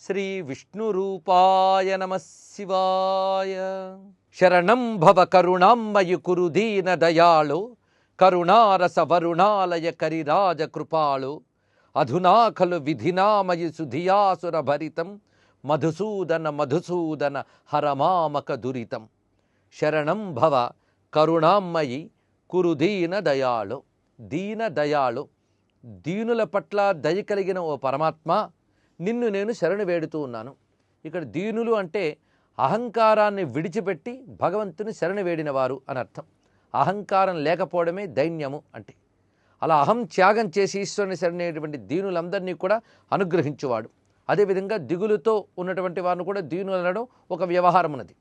శ్రీ విష్ణు రూపాయ నమ శివాయ. శరణం భవ కరుణాంబయు కురు దీన దయాళు. కరుణారస వరుణాలయ కరిరాజ కృపాళు. అధునా అధునాఖలు విధినామయు సుధియాసుర భరితం. మధుసూదన మధుసూదన హరమామక దురితం. శరణం భవ కరుణాంబయి కురు దీన దయాళు. దీన దయాళు. దీనుల పట్ల దయ కలిగిన ఓ పరమాత్మ నిన్ను నేను శరణు వేడుతూ ఉన్నాను. ఇక్కడ దీనులు అంటే అహంకారాన్ని విడిచిపెట్టి భగవంతుని శరణు వేడినవారు అని అర్థం. అహంకారం లేకపోవడమే దైన్యము అంటే. అలా అహం త్యాగం చేసి ఈశ్వరుని శరణేటువంటి దీనులందరినీ కూడా అనుగ్రహించువాడు. అదేవిధంగా దిగులుతో ఉన్నటువంటి వారిని కూడా దీనులు అనడం ఒక వ్యవహారం ఉన్నది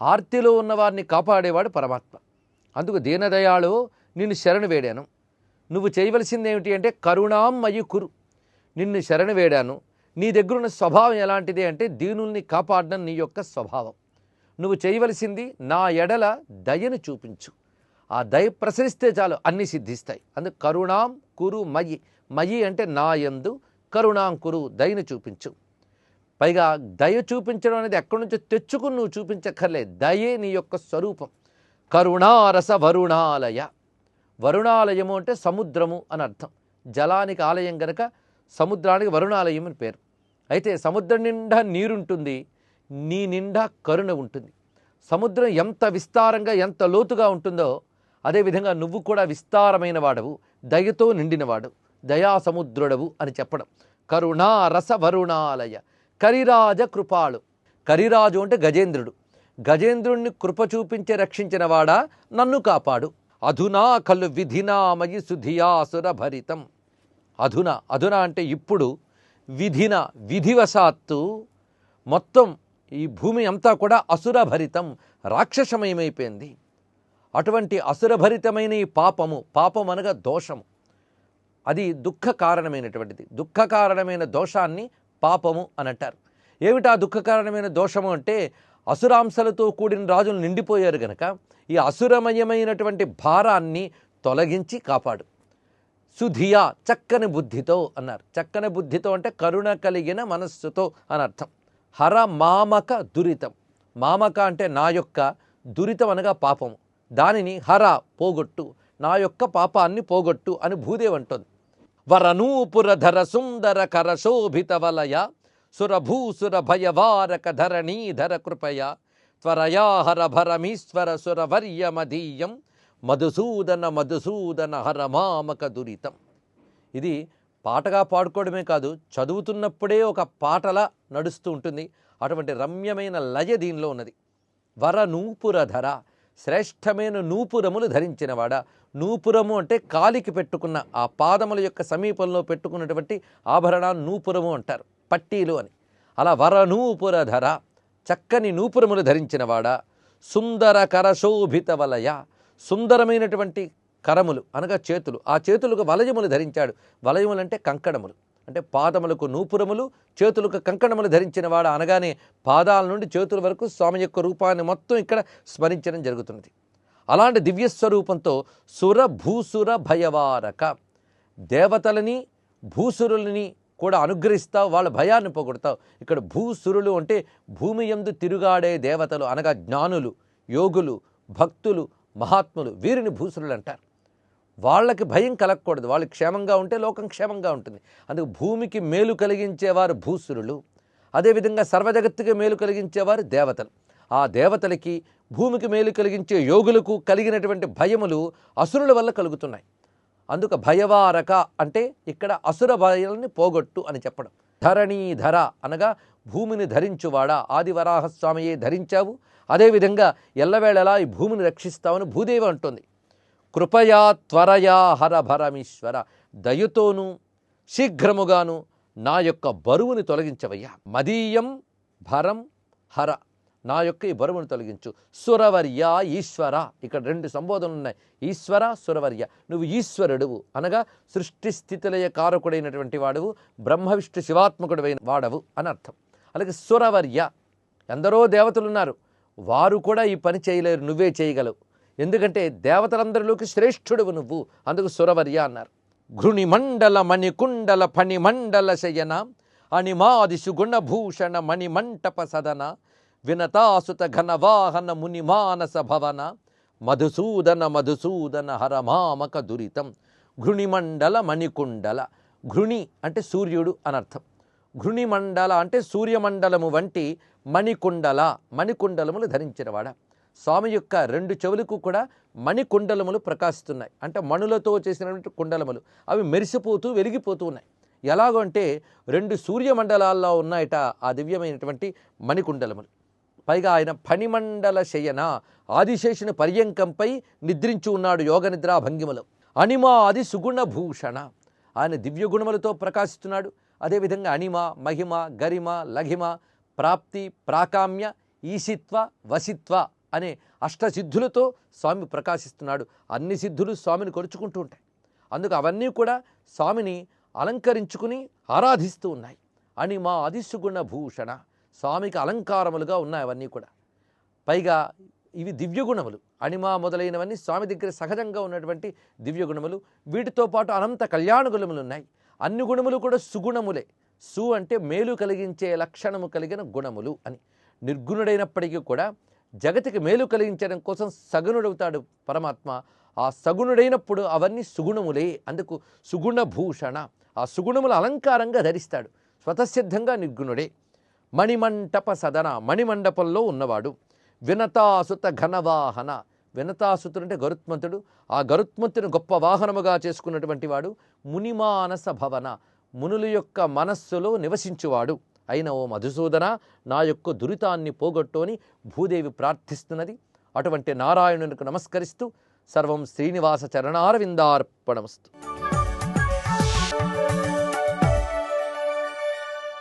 ఆర్తిలో ఉన్న వారిని కాపాడేవాడు పరమాత్మ. అందుకు దీనదయాళు నిన్ను శరణు వేడాను. నువ్వు చేయవలసింది ఏమిటి అంటే కరుణామయి కురు. నిన్ను శరణు వేడాను. నీ దగ్గరున్న స్వభావం ఎలాంటిది అంటే దీనుల్ని కాపాడడం నీ యొక్క స్వభావం. నువ్వు చేయవలసింది నా ఎడల దయను చూపించు. ఆ దయ ప్రసరిస్తే చాలు అన్నీ సిద్ధిస్తాయి. అందుకు కరుణాం కురు మయి. మయి అంటే నా యందు కరుణాం కురు దయను చూపించు. పైగా దయ చూపించడం అనేది ఎక్కడి నుంచో తెచ్చుకుని నువ్వు చూపించక్కర్లే దయే నీ యొక్క స్వరూపం. కరుణారస వరుణాలయ. వరుణాలయము అంటే సముద్రము అని అర్థం. జలానికి ఆలయం గనక సముద్రానికి వరుణాలయం అని పేరు. అయితే సముద్రం నిండా నీరుంటుంది నీ నిండా కరుణ ఉంటుంది. సముద్రం ఎంత విస్తారంగా ఎంత లోతుగా ఉంటుందో అదేవిధంగా నువ్వు కూడా విస్తారమైన వాడవు దయతో నిండినవాడు దయా సముద్రుడవు అని చెప్పడం. కరుణా రస వరుణాలయ కరిరాజ కృపాళు. కరిరాజు అంటే గజేంద్రుడు. గజేంద్రుణ్ణి కృప చూపించి రక్షించినవాడా నన్ను కాపాడు. అధునా కలు విధినామయి సుధియాసుర భరితం అధున అధున అంటే ఇప్పుడు విధిన విధివశాత్తు మొత్తం ఈ భూమి అంతా కూడా అసురభరితం రాక్షసమయమైపోయింది. అటువంటి అసురభరితమైన ఈ పాపము పాపం అనగా దోషము. అది దుఃఖ కారణమైనటువంటిది. దుఃఖ కారణమైన దోషాన్ని పాపము అని అంటారు. ఏమిటా దుఃఖ కారణమైన దోషము అంటే అసురాంశలతో కూడిన రాజులు నిండిపోయారు గనక ఈ అసురమయమైనటువంటి భారాన్ని తొలగించి కాపాడు. సుధియా చక్కని బుద్ధితో అన్నారు. చక్కని బుద్ధితో అంటే కరుణ కలిగిన మనస్సుతో అని అర్థం. హర మామక దురితం. మామక అంటే నా యొక్క దురితం అనగా పాపము. దానిని హర పోగొట్టు. నా యొక్క పాపాన్ని పోగొట్టు అని భూదేవి అంటుంది. వరనూపురధర సుందర కరశోభిత వలయ సురభూసుర భయవారక ధరణీధర కృపయ త్వరయాహర భరమీశ్వర సురవర్యమదీయం మధుసూదన మధుసూదన హర మామక దురితం ఇది పాటగా పాడుకోవడమే కాదు చదువుతున్నప్పుడే ఒక పాటలా నడుస్తూ ఉంటుంది. అటువంటి రమ్యమైన లయ దీనిలో ఉన్నది. వర నూపురధర శ్రేష్టమైన నూపురములు ధరించినవాడ. నూపురము అంటే కాలికి పెట్టుకున్న ఆ పాదముల యొక్క సమీపంలో పెట్టుకున్నటువంటి ఆభరణాన్ని నూపురము అంటారు. పట్టీలు అని. అలా వర నూపురధర చక్కని నూపురములు ధరించినవాడా సుందర కరశోభిత వలయ సుందరమైనటువంటి కరములు అనగా చేతులు. ఆ చేతులకు వలయములు ధరించాడు. వలయములు అంటే కంకణములు. అంటే పాదములకు నూపురములు చేతులకు కంకణములు ధరించిన వాడు అనగానే పాదాల నుండి చేతుల వరకు స్వామి యొక్క రూపాన్ని మొత్తం ఇక్కడ స్మరించడం జరుగుతున్నది. అలాంటి దివ్య స్వరూపంతో సుర భూసుర భయవారక దేవతలని భూసురులని కూడా అనుగ్రహిస్తావు వాళ్ళ భయాన్ని పోగొడతావు. ఇక్కడ భూసురులు అంటే భూమి ఎందు తిరుగాడే దేవతలు అనగా జ్ఞానులు యోగులు భక్తులు మహాత్ములు వీరిని భూసురులు అంటారు. వాళ్ళకి భయం కలగకూడదు. వాళ్ళు క్షేమంగా ఉంటే లోకం క్షేమంగా ఉంటుంది. అందుకు భూమికి మేలు కలిగించేవారు భూసురులు అదేవిధంగా సర్వజగత్తుకి మేలు కలిగించేవారు దేవతలు. ఆ దేవతలకి భూమికి మేలు కలిగించే యోగులకు కలిగినటువంటి భయములు అసురుల వల్ల కలుగుతున్నాయి. అందుకు భయవారక అంటే ఇక్కడ అసుర భయాలని పోగొట్టు అని చెప్పడం. ధరణీధర అనగా భూమిని ధరించువాడా ఆదివరాహస్వామియే ధరించావు అదేవిధంగా ఎల్లవేళలా ఈ భూమిని రక్షిస్తావని భూదేవి అంటుంది. కృపయా త్వరయా హరభరమీశ్వర దయతోనూ శీఘ్రముగాను నా యొక్క బరువుని తొలగించవయ్యా. మదీయం భరం హర నా యొక్క ఈ బరువును తొలగించు. సురవర్య ఈశ్వర. ఇక్కడ రెండు సంబోధనలు ఉన్నాయి. ఈశ్వర సురవర్య. నువ్వు ఈశ్వరుడువు. అనగా సృష్టి స్థితిలయ కారకుడైనటువంటి వాడువు. బ్రహ్మ విష్ణు శివాత్మకుడైన వాడవు అని అర్థం. అలాగే సురవర్య. ఎందరో దేవతలు ఉన్నారు వారు కూడా ఈ పని చేయలేరు. నువ్వే చేయగలవు. ఎందుకంటే దేవతలందరిలోకి శ్రేష్ఠుడువు నువ్వు. అందుకు సురవర్య అన్నారు. ఘృణిమండల మణికుండల ఫణిమండల శయన. అణిమాదిశు గుణభూషణ మణిమంటప సదన. వినతాసుత ఘనవాహన మునిమానస భవన మధుసూదన మధుసూదన హరమామక దురితం ఘృణిమండల మణికుండల. ఘృణి అంటే సూర్యుడు అనర్థం ఘృణిమండల అంటే సూర్యమండలము వంటి మణికుండల. మణికుండలములు ధరించినవాడ. స్వామి యొక్క రెండు చెవులకు కూడా మణికుండలములు ప్రకాశిస్తున్నాయి. అంటే మణులతో చేసినటువంటి కుండలములు. అవి మెరిసిపోతూ వెలిగిపోతూ ఉన్నాయి. ఎలాగంటే రెండు సూర్యమండలాల్లో ఉన్నాయట ఆ దివ్యమైనటువంటి మణికుండలములు. పైగా ఆయన ఫణిమండల శయన ఆదిశేషుని పర్యంకంపై నిద్రించి ఉన్నాడు యోగ నిద్రా భంగిమలో. అణిమ ఆది సుగుణ భూషణ ఆయన దివ్య గుణములతో ప్రకాశిస్తున్నాడు. అదేవిధంగా అణిమ మహిమ గరిమ లఘిమ ప్రాప్తి ప్రాకామ్య ఈశిత్వ వసిత్వ అనే అష్టసిద్ధులతో స్వామి ప్రకాశిస్తున్నాడు. అన్ని సిద్ధులు స్వామిని కొలుచుకుంటూ ఉంటాయి. అందుకు అవన్నీ కూడా స్వామిని అలంకరించుకుని ఆరాధిస్తూ ఉన్నాయి. అణిమ అదిసుగుణ భూషణ స్వామికి అలంకారములుగా ఉన్నాయి అవన్నీ కూడా. పైగా ఇవి దివ్యగుణములు. అణిమ మొదలైనవన్నీ స్వామి దగ్గర సహజంగా ఉన్నటువంటి దివ్యగుణములు. వీటితో పాటు అనంత కళ్యాణ గుణములు ఉన్నాయి. అన్ని గుణములు కూడా సుగుణములే. సు అంటే మేలు కలిగించే లక్షణము కలిగిన గుణములు అని. నిర్గుణుడైనప్పటికీ కూడా జగతికి మేలు కలిగించడం కోసం సగుణుడవుతాడు పరమాత్మ. ఆ సగుణుడైనప్పుడు అవన్నీ సుగుణములే. అందుకు సుగుణ భూషణ ఆ సుగుణముల అలంకారంగా ధరిస్తాడు. స్వతసిద్ధంగా నిర్గుణుడే. మణిమంటప సదన మణిమండపంలో ఉన్నవాడు. వినతాసుత ఘనవాహన. వినతాసుతుడు అంటే గరుత్మంతుడు. ఆ గరుత్మంతుని గొప్ప వాహనముగా చేసుకున్నటువంటి వాడు మునిమానస భవన. మునుల యొక్క మనస్సులో నివసించువాడు. అయిన ఓ మధుసూదన నా యొక్క దురితాన్ని పోగొట్టుకొని భూదేవి ప్రార్థిస్తున్నది. అటువంటి నారాయణునికి నమస్కరిస్తూ సర్వం శ్రీనివాస చరణారవిందార్పణమస్తు.